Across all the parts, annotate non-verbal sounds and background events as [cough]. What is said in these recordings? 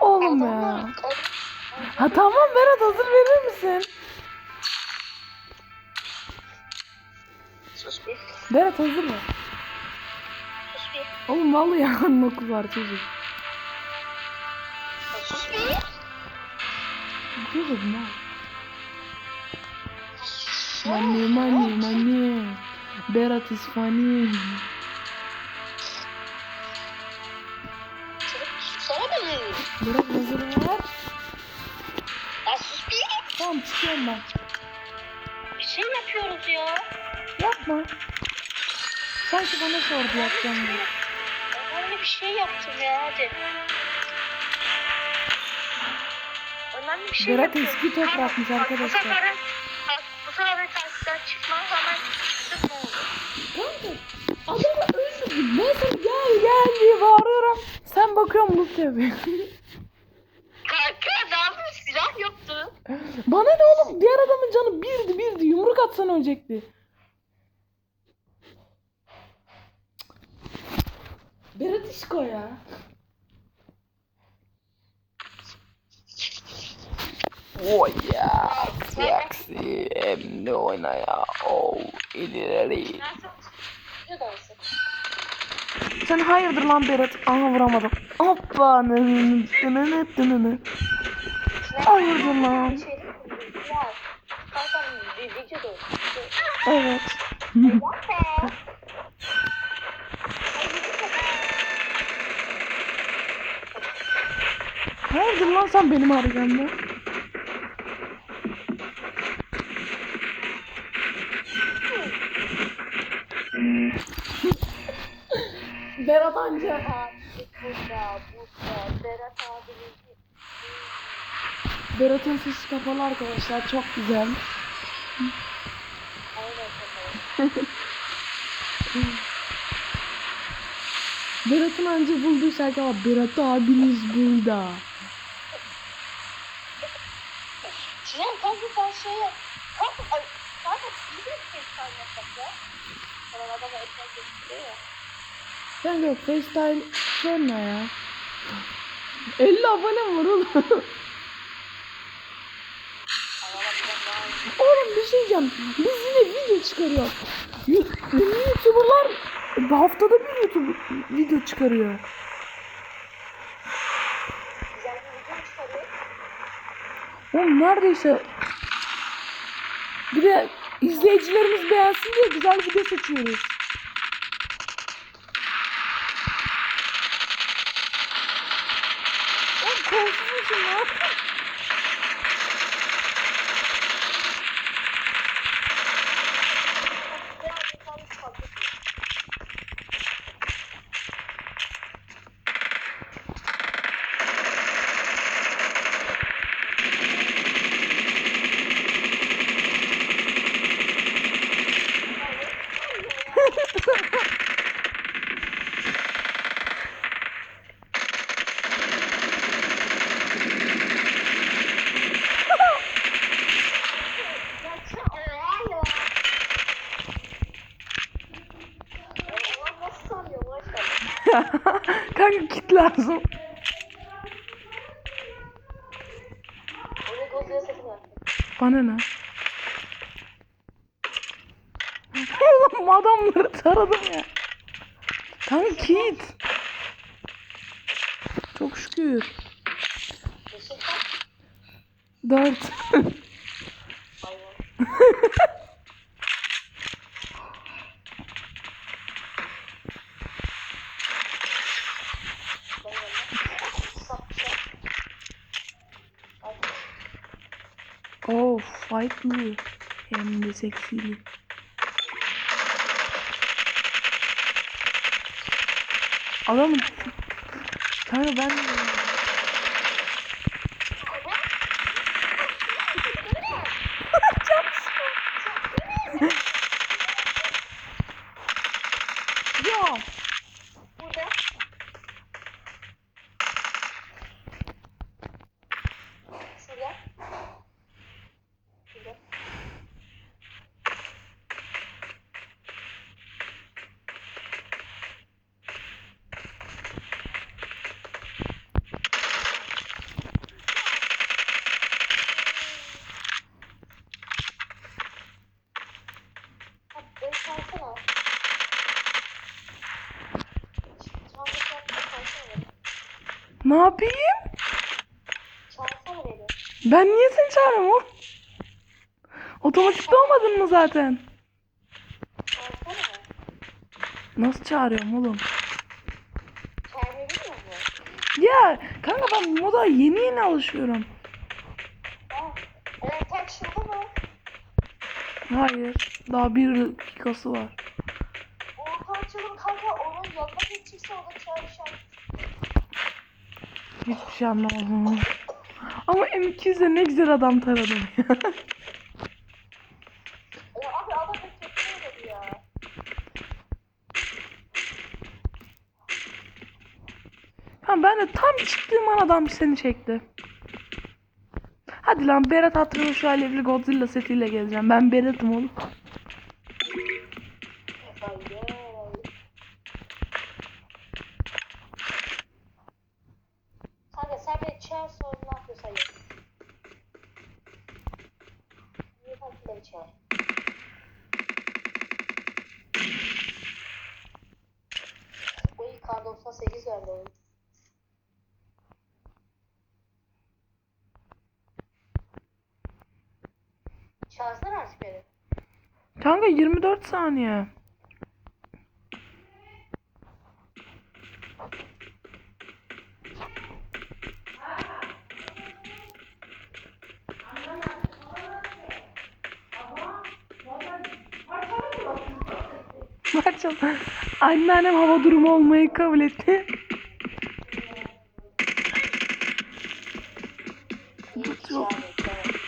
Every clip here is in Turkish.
Oğlum ya. Ha tamam Berat hazır verir misin? Sus bir. Berat hazır mı? Sus bir. Oğlum vallahi yarın okul var çocuk. Sus bir. Ne dedim ha? Money money money. Berat is funny. Berat hazır sus bir. Tamam çıkıyorum ben. Bir şey yapıyoruz ya. Yapma. Sanki bana sordu yapacağım diye. Önemli bir şey yaptım ya hadi. Önemli bir şey Berat yapıyorum. eski toprakmış Bak, arkadaşlar. Bu sefer, bak, bu sefer tersten çıkmam hemen çıktık ne oldu? Kanka adamı öldürdüm. Ben sana gel gel diye bağırıyorum. Sen bakıyorum loot yapıyorsun. [laughs] Kanka ne yapıyorsun? Silah yoktu. Bana ne oğlum? Diğer adamın canı birdi birdi. Yumruk atsan ölecekti. Berat İşko ya. Oh ya. Sexy. Hem de oyna ya. Oh. ileri. Sen hayırdır lan Berat? Aha vuramadım. Hoppa. Hayırdır lan? Şey, ya. Kanka bir video da Evet. Hayırdır lan sen benim anca. Burada, burada, Berat abinin Berat'ın sesi kapalı arkadaşlar. Çok güzel. Berat'ın anca bulduğu şarkı ama Berat abiniz burada. Cihan kanka sen şey yap. Kanka, kanka biz de FaceTime yapsak ya. Falan adama ekran gösteriyor ya. Sen yok FaceTime sonra ya. 50 abonem var oğlum. Adama biraz daha iyi. Oğlum bir şey diyeceğim. Biz yine video çıkarıyoruz. YouTuber'lar haftada bir YouTube video çıkarıyor. Oğlum neredeyse bir de izleyicilerimiz beğensin diye güzel video seçiyoruz. Oğlum korkmuşum lan. Biraz lazım. Bana ne? Oğlum adamları taradım ya. Kanka kit. Çok şükür. Dört. [laughs] fightlı. Hem de seksili. Adam Kanka ben ya Burada. Şurada. Şurada. Ne yapayım? Ben niye seni çağırıyorum? Otomatikte olmadın mı zaten? Nasıl çağırıyorum oğlum? Ya kanka ben moda yeni yeni alışıyorum. Hayır. Daha bir dakikası var. Şey anlamadım. Ama M200'de ne güzel adam taradım ya. Ha ben de tam çıktığım an adam seni çekti. Hadi lan Berat hatırına şu alevli Godzilla setiyle geleceğim. Ben Berat'ım oğlum. Kanka 24 saniye. Bakacağım. Anneannem hava durumu olmayı kabul etti.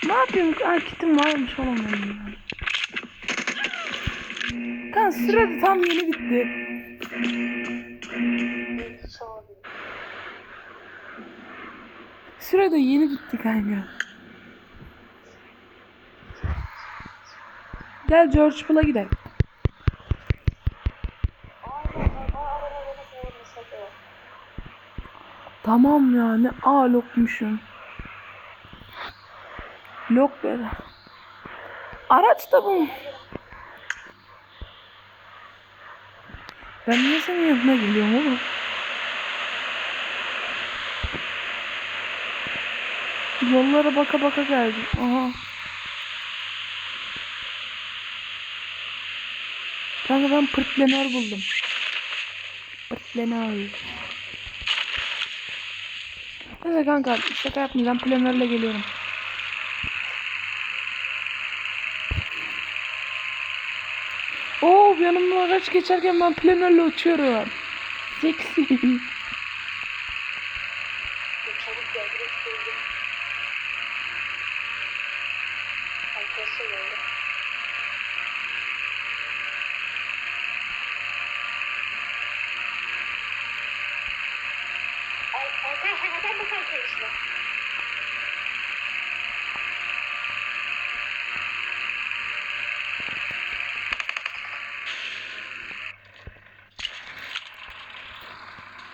Ne? Aa, kitim varmış ya. Kanka süre de tam yeni bitti. Süre de yeni bitti kanka. Gel George Pool'a gidelim. Tamam ya ne A lokmuşum. Lok böyle. Araç da bu. Ben niye senin yanına geliyorum oğlum? Yollara baka baka geldim. Aha. Kanka ben pırtlener buldum. Pırtlener. Neyse kanka şaka yapmayacağım. Planörle geliyorum. Oo yanımdan araç geçerken ben planörle uçuyorum. Seksi. Çabuk gel. Direkt geldim. Arkadaşlar geldi. Ay, arkadaşlar neden bu kadar karıştı?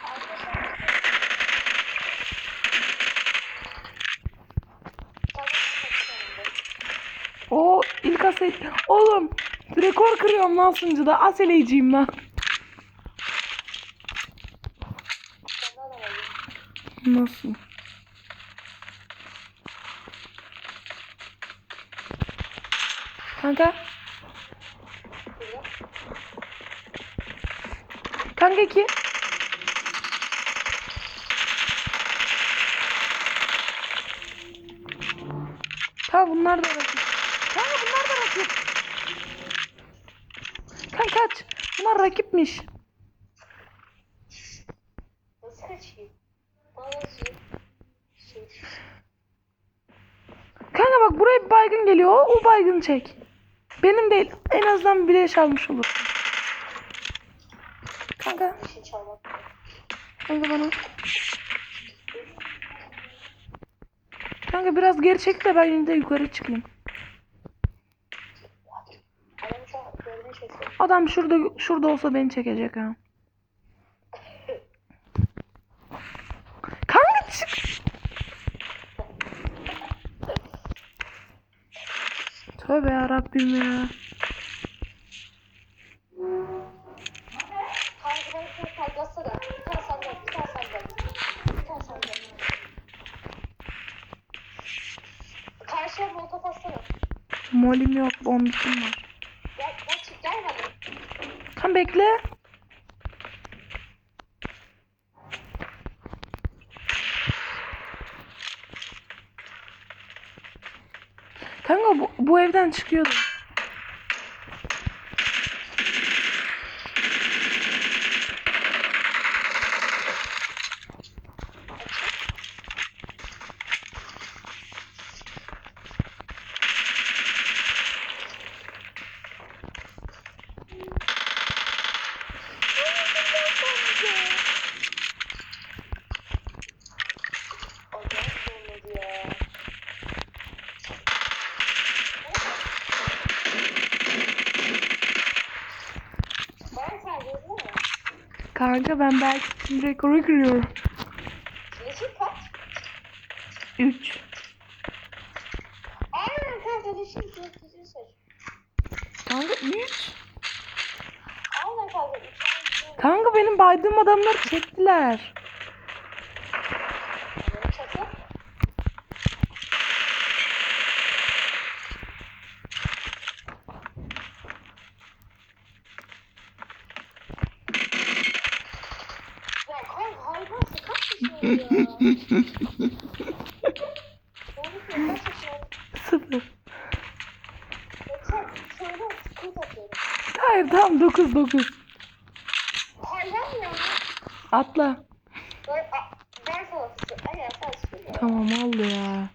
Arkadaşlar Oo ilk asel. Oğlum rekor kırıyorum lan sunucuda. Aseleyiciyim lan. Nasıl? Kanka. Kanka ki. Kanka bunlar da rakip. Kanka bunlar da rakip. Kanka kaç. Bunlar rakipmiş. Nasıl kaçayım? Bana nasıl? Şey, Kanka bak buraya bir baygın geliyor. O, o baygını çek. Benim değil. En azından bir leş almış olur. Kanka. şey. Kanka bana. Kanka biraz geri çek de ben yine de yukarı çıkayım. Adam şurada şurada olsa beni çekecek ha. Kanka çık. Tövbe yarabbim ya. Molim yok, bombişim var. Tam bekle. Kanka bu, bu evden çıkıyordum. Kanka ben belki tüm rekoru kırıyorum. Yeşil kaç? 3. Aynen kanka yeşil yeşil seç. Kanka 3. Aynen kanka benim baydığım adamları çektiler. Benim çatı. Ya kanka hayvansın kaç yaşıyorsun ya? Doğru söylüyor kaç yaşıyorsun? 0. Yoksa şöyle sıkıntı atıyorum. Hayır tamam 9 9. Hayvan ya. Atla. Ben, a- ben sana sıkıyorum. Aynen sen sıkıyorsun. Tamam al ya.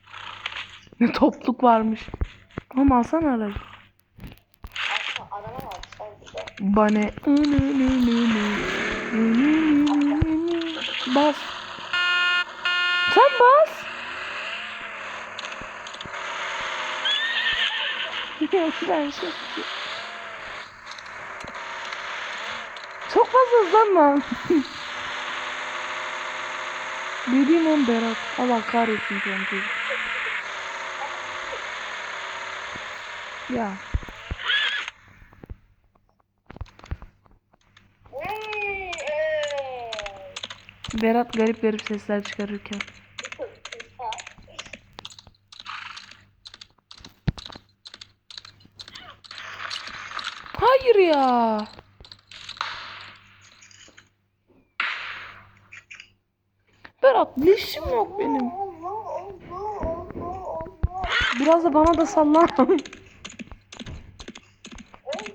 Ne topluk varmış. Ama alsana aracı. Bane. Bas. Sen bas. Ya ben şey Çok fazla hızlanma. Dediğim on Berat. Allah kahretsin çocuk. Ya. Berat garip garip sesler çıkarırken. Hayır ya. Berat leşim yok benim. Biraz da bana da sallan. Allah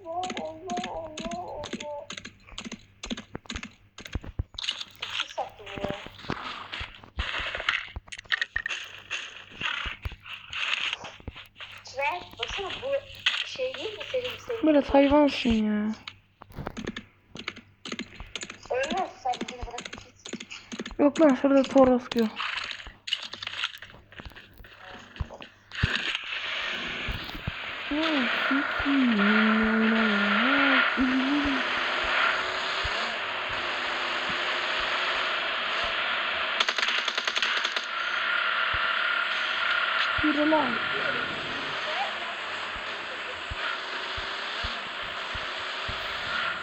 Allah Allah Allah. İki sattı bu ya. Çınar baksana bu şey değil mi senin senin? Berat hayvansın ya. Ölmez sen beni bırakıp git. Yok lan şurada Toros diyor. Yürü lan.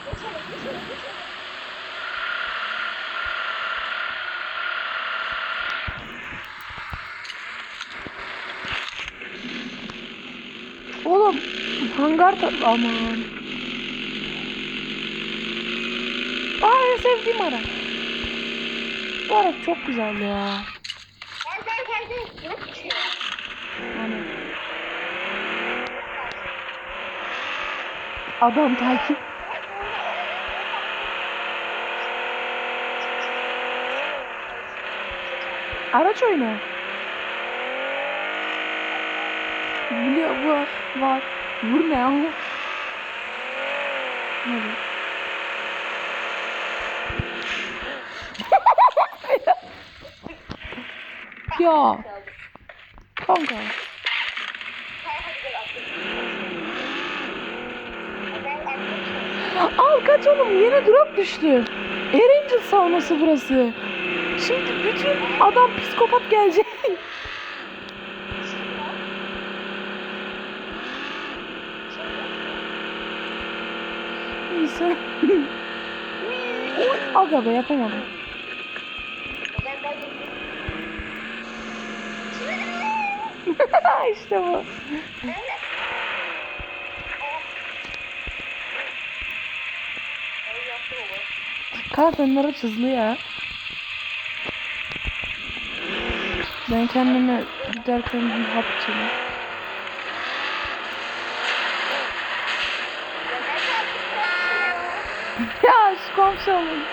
Geçelim geçelim geçelim. Oğlum hangar da aman. Aa en sevdiğim araç. Bu araç çok güzel ya. Hani adam takip. Araç oyunu. Biliyor var var. Vur ne ama. Ne [laughs] ya kanka. Al kaç oğlum yeni drop düştü. Erangel saunası burası. Şimdi bütün adam psikopat gelecek. [laughs] burası. Aga be yapamadım. [laughs] işte bu. Kartonlara hızlı ya. Ben kendime giderken bir hap içelim. Komşu olun.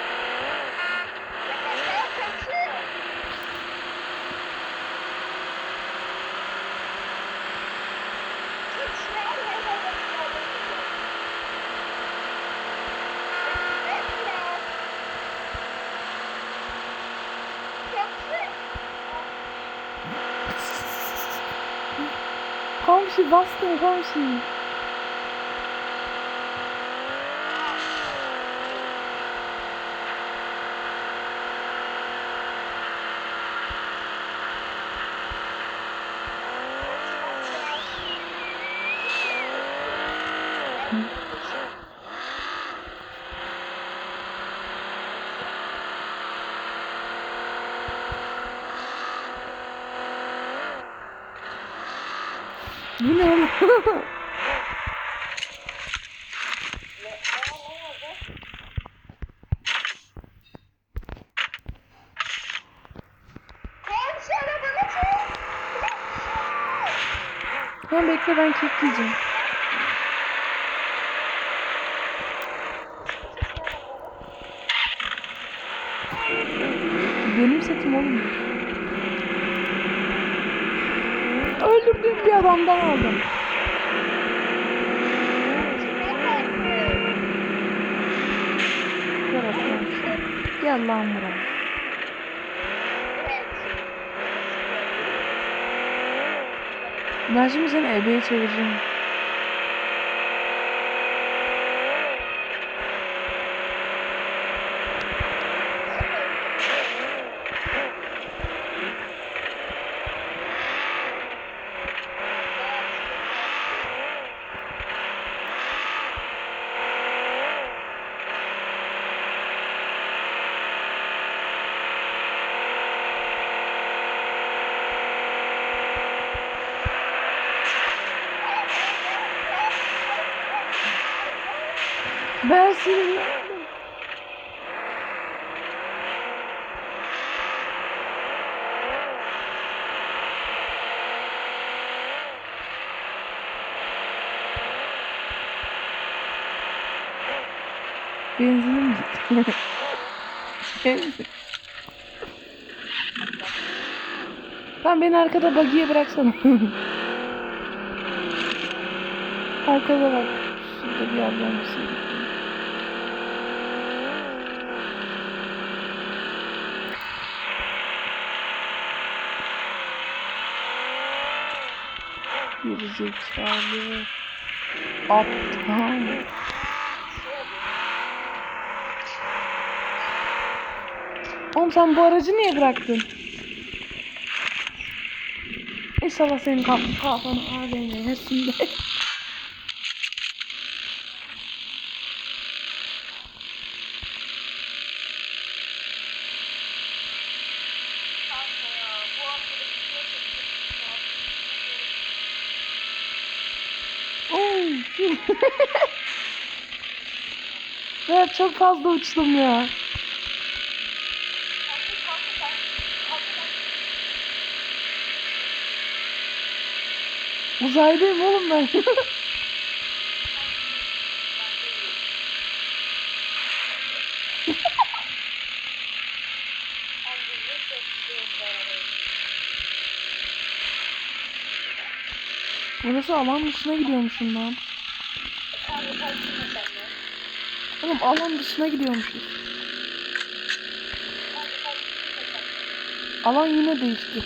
Komşu bastım komşu. Bu ne oğlum? Tamam bekle ben kek yiyeceğim. Benim setim oğlum. Öldürdüğüm bir adamdan aldım. Gel lan buraya. Ben şimdi seni ebeye çevireceğim. Ben senin Benzinim gitti. [laughs] Benzin. Tamam beni arkada bagiye bıraksana. [laughs] arkada bak. Şurada bir yerden bir şey. Bir zekalı. Aptal. Oğlum sen bu aracı niye bıraktın? İnşallah senin kaf kafanı AVM'sinde. Oy. evet çok fazla uçtum ya. Uzaydayım oğlum ben. Burası alan dışına gidiyormuşum lan. Oğlum alan dışına gidiyormuşuz. Alan yine değişti.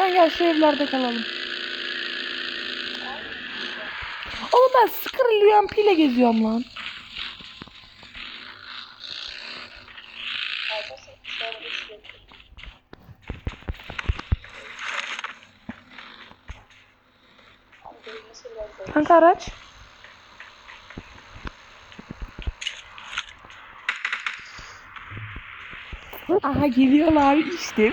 Ben gel şu evlerde kalalım. Oğlum ben sıkır UMP ile geziyorum lan. Kanka araç. Aha geliyorlar işte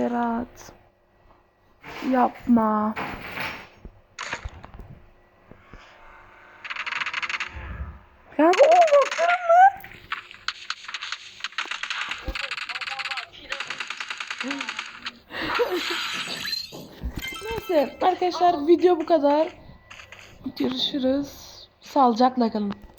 Berat. Yapma. Kanka o bakıyorum lan. Neyse arkadaşlar video bu kadar. Görüşürüz. Sağlıcakla kalın.